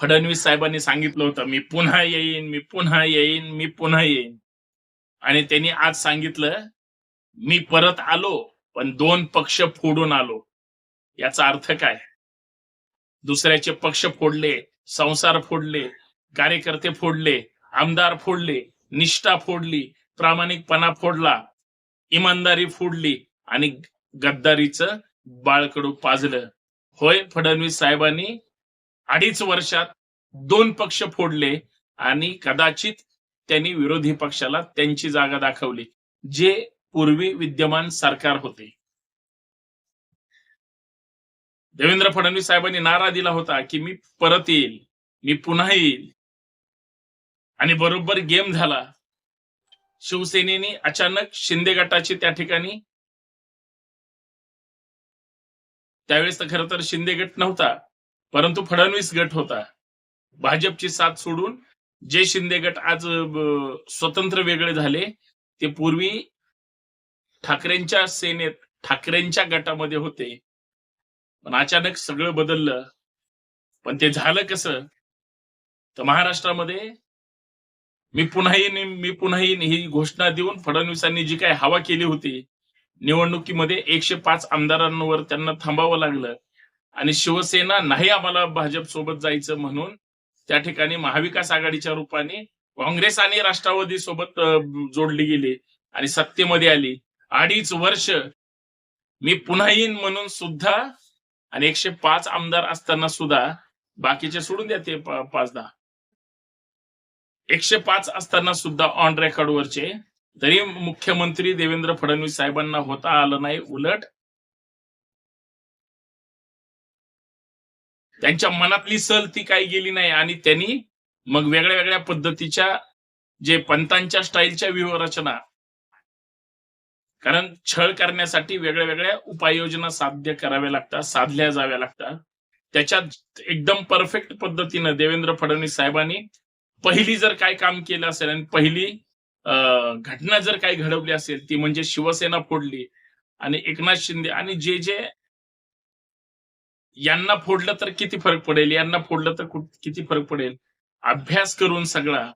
फडणवीस साहेबांनी सांगितलं होतं मी पुन्हा येईन मी पुन्हा येईन मी पुन्हा येईन. आणि त्यांनी आज सांगितलं मी परत आलो पण दोन पक्ष फोडून आलो. याचा अर्थ काय? दुसऱ्याचे पक्ष फोडले संसार फोडले कार्यकर्ते फोडले आमदार फोडले निष्ठा फोडली प्रामाणिकपणा फोडला इमानदारी फोडली आणि गद्दारीचं बाळकडू पाजलं. होय फडणवीस साहेबांनी अडीच वर्षात दोन पक्ष फोडले आणि कदाचित त्यांनी विरोधी पक्षाला त्यांची जागा दाखवली जे पूर्वी विद्यमान सरकार होते. देवेंद्र फडणवीस साहेबांनी नारा दिला होता की मी परत येईल मी पुन्हा येईल. आणि बरोबर गेम झाला. शिवसेनेने अचानक शिंदे गटाची त्या ठिकाणी त्यावेळेस तर खरं तर शिंदे गट नव्हता. परंतु फडणवीस गट होता. भाजपची साथ सोडून जे शिंदे गट आज स्वतंत्र वेगळे झाले. ते पूर्वी ठाकरेंच्या सेनेत ठाकरेंच्या गटामध्ये होते. पण अचानक सगळं बदललं. पण ते झालं कसं? तर महाराष्ट्रामध्ये मी पुन्हा येईन मी पुन्हा येईन ही घोषणा देऊन फडणवीसांनी जी काय हवा केली होती निवडणुकीमध्ये एकशे पाच आमदारांवर त्यांना थांबावं लागलं. आणि शिवसेना नाही आम्हाला भाजप सोबत जायचं म्हणून त्या ठिकाणी महाविकास आघाडीच्या रूपाने काँग्रेस आणि राष्ट्रवादी सोबत जोडली गेली आणि सत्तेमध्ये आली. अडीच वर्ष मी पुन्हा येईन म्हणून सुद्धा आणि एकशे पाच आमदार असताना सुद्धा बाकीचे सोडून द्या ते पाच दहा. एकशे पाच असताना सुद्धा ऑन रेकॉर्डवरचे तरी मुख्यमंत्री देवेंद्र फडणवीस साहेबांना होता आलं नाही उलट त्यांच्या मनातली सल ती काही गेली नाही. आणि त्यांनी मग वेगळ्या वेगळ्या पद्धतीच्या जे पंतांच्या स्टाईलच्या व्यूहरचना कारण छळ करण्यासाठी वेगळ्या वेगळ्या उपाययोजना साध्य कराव्या लागतात साधल्या जाव्या लागतात. त्याच्यात एकदम परफेक्ट पद्धतीनं देवेंद्र फडणवीस साहेबांनी पहिली जर काय काम केलं असेल आणि पहिली घटना जर काही घडवली असेल ती म्हणजे शिवसेना फोडली आणि एकनाथ शिंदे आणि जे जे यांना फोडलं तर किती फरक पडेल? यांना फोडलं तर किती फरक पडेल? अभ्यास करून सगळा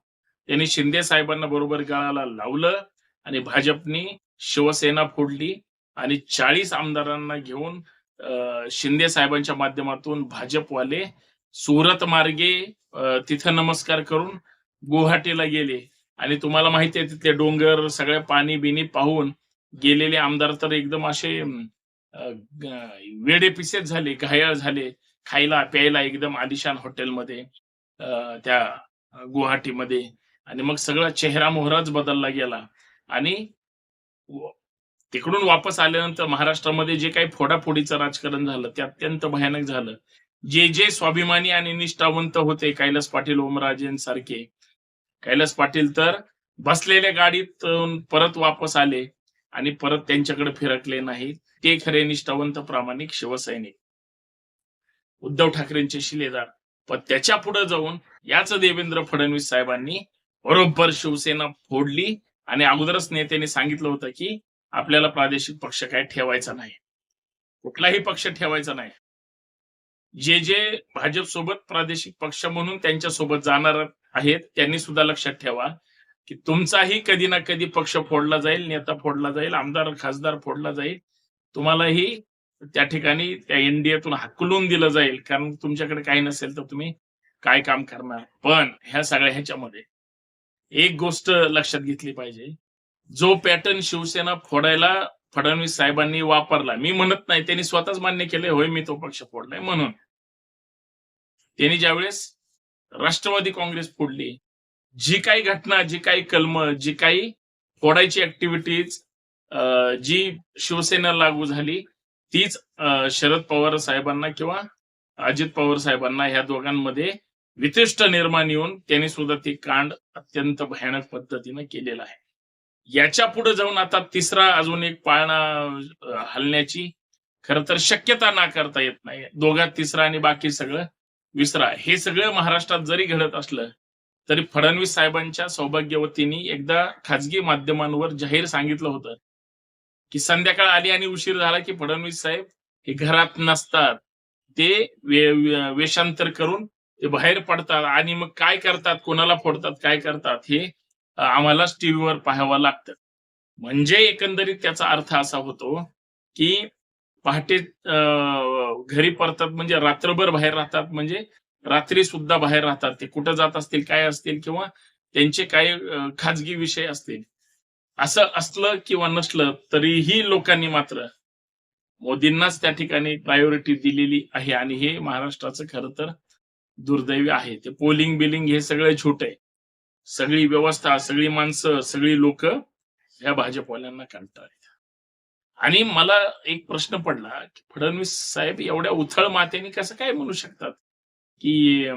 त्यांनी शिंदे साहेबांना बरोबर गळाला लावलं आणि भाजपनी शिवसेना फोडली आणि चाळीस आमदारांना घेऊन शिंदे साहेबांच्या माध्यमातून भाजपवाले सुरत मार्गे तिथं नमस्कार करून गुवाहाटीला गेले. आणि तुम्हाला माहिती आहे तिथले डोंगर सगळे पाणी बिनी पाहून गेलेले आमदार तर एकदम असे अं, झाले घायाळ झाले खायला प्यायला एकदम आलिशान हॉटेलमध्ये त्या गुवाहाटीमध्ये. आणि मग सगळा चेहरा मोहराच बदलला गेला. आणि तिकडून वापस आल्यानंतर महाराष्ट्रामध्ये जे काही फोडाफोडीचं राजकारण झालं ते अत्यंत भयानक झालं. जे जे स्वाभिमानी आणि निष्ठावंत होते कैलास पाटील ओमराजेंसारखे कैलास पाटील तर बसलेल्या गाडीत परत वापस आले. आणि परत त्यांच्याकडे फिरकले नाही ते खरे निष्ठावंत प्रामाणिक शिवसैनिक. उद्धव ठाकरेंचे शिलेदार. पण त्याच्या पुढे जाऊन याच देवेंद्र फडणवीस साहेबांनी बरोबर शिवसेना फोडली आणि अगोदरच नेत्यांनी सांगितलं होतं की आपल्याला प्रादेशिक पक्ष काय ठेवायचा नाही. कुठलाही पक्ष ठेवायचा नाही. जे जे भाजप सोबत प्रादेशिक पक्ष म्हणून त्यांच्यासोबत जाणार आहेत त्यांनी सुद्धा लक्षात ठेवा. की तुमचाही कधी ना कधी पक्ष फोडला जाईल नेता फोडला जाईल आमदार खासदार फोडला जाईल. तुम्हालाही त्या ठिकाणी त्या एनडीएतून हकलून दिलं जाईल. कारण तुमच्याकडे काही नसेल तर तुम्ही काय काम करणार. पण ह्या सगळ्या ह्याच्यामध्ये एक गोष्ट लक्षात घेतली पाहिजे. जो पॅटर्न शिवसेना फोडायला फडणवीस साहेबांनी वापरला मी म्हणत नाही त्यांनी स्वतःच मान्य केले होय मी तो पक्ष फोडलाय म्हणून. त्यांनी ज्यावेळेस राष्ट्रवादी काँग्रेस फोडली जी काही घटना जी काही कलम जी काही फोडायची ऍक्टिव्हिटीज जी शिवसेना लागू झाली तीच शरद पवार साहेबांना किंवा अजित पवार साहेबांना ह्या दोघांमध्ये वितिष्ट निर्माण येऊन त्यांनी सुद्धा ती कांड अत्यंत भयानक पद्धतीने केलेला आहे. याच्यापुढे जाऊन आता तिसरा अजून एक पाळणा हलण्याची खर तर शक्यता नाकारता येत नाही. दोघात तिसरा आणि बाकी सगळं विसरा. हे सगळं महाराष्ट्रात जरी घडत असलं तरी फडणवीस साहेबांच्या सौभाग्यवतीने एकदा खाजगी माध्यमांवर जाहीर सांगितलं होतं की संध्याकाळ आली आणि उशीर झाला की फडणवीस साहेब हे घरात नसतात. ते वे- वे- वेषांतर करून ते बाहेर पडतात आणि मग काय करतात कोणाला फोडतात काय करतात हे आम्हालाच टीव्हीवर पाहावं लागतं. म्हणजे एकंदरीत त्याचा अर्थ असा होतो की पहाटे घरी परतात म्हणजे रात्रभर बाहेर राहतात म्हणजे रात्री सुद्धा बाहेर राहतात. ते कुठं जात असतील काय असतील किंवा त्यांचे काही खाजगी विषय असतील. असं असलं किंवा नसलं तरीही लोकांनी मात्र मोदींनाच त्या ठिकाणी प्रायोरिटी दिलेली आहे आणि हे महाराष्ट्राचं खरं तर दुर्दैवी आहे. ते पोलिंग बिलिंग हे सगळं छोट आहे. सगळी व्यवस्था सगळी माणसं सगळी लोक या भाजपवाल्यांना कंटाळतात आणि मला एक प्रश्न पडला की फडणवीस साहेब एवढ्या उथळ मातेने कसं काय म्हणू शकतात? की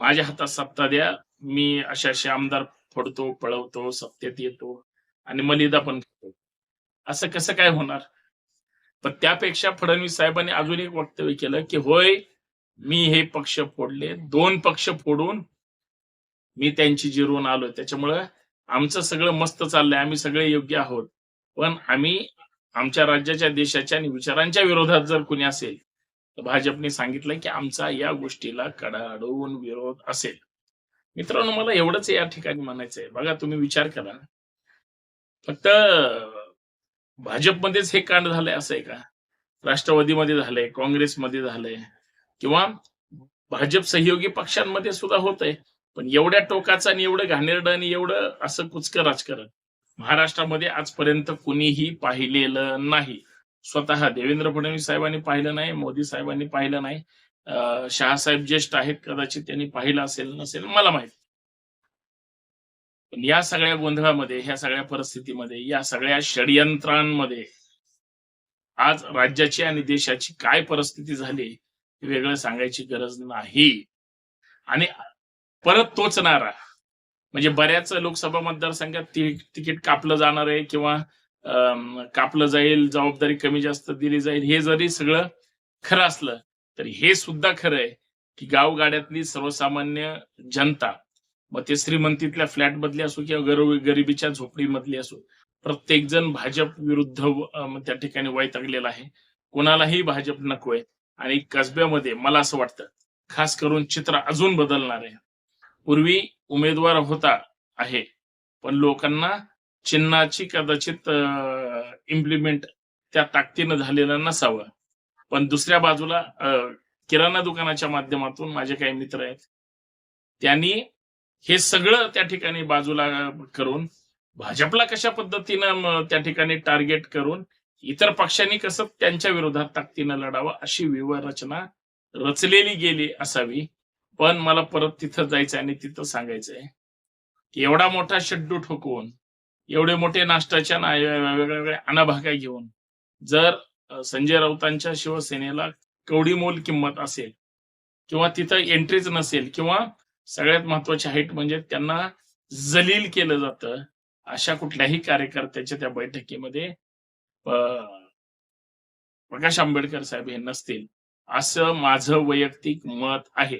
माझ्या हातात सत्ता द्या. मी अशा असे आमदार फोडतो पळवतो सत्तेत येतो आणि मलिदा पण करतो. असं कसं काय होणार? पण त्यापेक्षा फडणवीस साहेबांनी अजून एक वक्तव्य केलं की होय मी हे पक्ष फोडले. दोन पक्ष फोडून मी त्यांची जिरवून आलोय. त्याच्यामुळं आमचं सगळं मस्त चाललंय. आम्ही सगळे योग्य आहोत. पण आम्ही आमच्या राज्याच्या देशाच्या आणि विचारांच्या विरोधात जर कुणी असेल भाजपने सांगितलं की आमचा या गोष्टीला कडाडून विरोध असेल. मित्रांनो मला एवढंच या ठिकाणी म्हणायचंय. बघा तुम्ही विचार करा. फक्त भाजपमध्येच हे कांड झालंय असं आहे का? राष्ट्रवादीमध्ये झालंय काँग्रेसमध्ये झालंय किंवा भाजप सहयोगी पक्षांमध्ये सुद्धा होत आहे पण एवढ्या टोकाचं आणि एवढं घाणेरडं आणि एवढं असं कुचकं राजकारण महाराष्ट्रामध्ये आजपर्यंत कुणीही पाहिलेलं नाही. स्वतः देवेंद्र फडणवीस साहेबांनी पाहिलं नाही मोदी साहेबांनी पाहिलं नाही शहासाहेब ज्येष्ठ आहेत कदाचित त्यांनी पाहिलं असेल नसेल मला माहीत. पण या सगळ्या गोंधळामध्ये ह्या सगळ्या परिस्थितीमध्ये या सगळ्या षडयंत्रांमध्ये आज राज्याची आणि देशाची काय परिस्थिती झाली हे वेगळं सांगायची गरज नाही. आणि परत तोच नारा म्हणजे बऱ्याच लोकसभा मतदारसंघात तिकीट कापलं जाणार आहे किंवा कापलं जाईल जबाबदारी कमी जास्त दिली जाईल हे जरी सगळं खरं असलं तरी हे सुद्धा खरं आहे की गावगाड्यातली सर्वसामान्य जनता मग ते श्रीमंतीतल्या फ्लॅट मधली असो किंवा गरीब गरिबीच्या झोपडीमधली असो प्रत्येक जण भाजप विरुद्ध त्या ठिकाणी वैतागलेला आहे. कोणालाही भाजप नकोय आणि कसब्यामध्ये मला असं वाटतं खास करून चित्र अजून बदलणार आहे. पूर्वी उमेदवार होता आहे पण लोकांना चिन्हाची कदाचित इम्प्लिमेंट त्या ताकदीनं झालेलं नसावं. पण दुसऱ्या बाजूला किराणा दुकानाच्या माध्यमातून माझे काही मित्र आहेत. त्यांनी हे सगळं त्या ठिकाणी बाजूला करून भाजपला कशा पद्धतीनं त्या ठिकाणी टार्गेट करून इतर पक्षांनी कसं त्यांच्या विरोधात ताकदीनं लढावं अशी व्यूहरचना रचलेली गेली असावी. पण मला परत तिथं जायचं आणि तिथं सांगायचंय. एवढा मोठा शड्डू ठोकवून एवढे मोठे नाश्ताच्या ना- वेगवेगळ्या अनाभाका घेऊन. जर संजय राऊतांच्या शिवसेनेला कवडी मोल किंमत असेल किंवा तिथं एंट्रीच नसेल किंवा सगळ्यात महत्वाची हाईट म्हणजे त्यांना जलील केलं जातं अशा कुठल्याही कार्यकर्त्याच्या त्या बैठकीमध्ये प्रकाश आंबेडकर साहेब हे नसतील असं माझं वैयक्तिक मत आहे.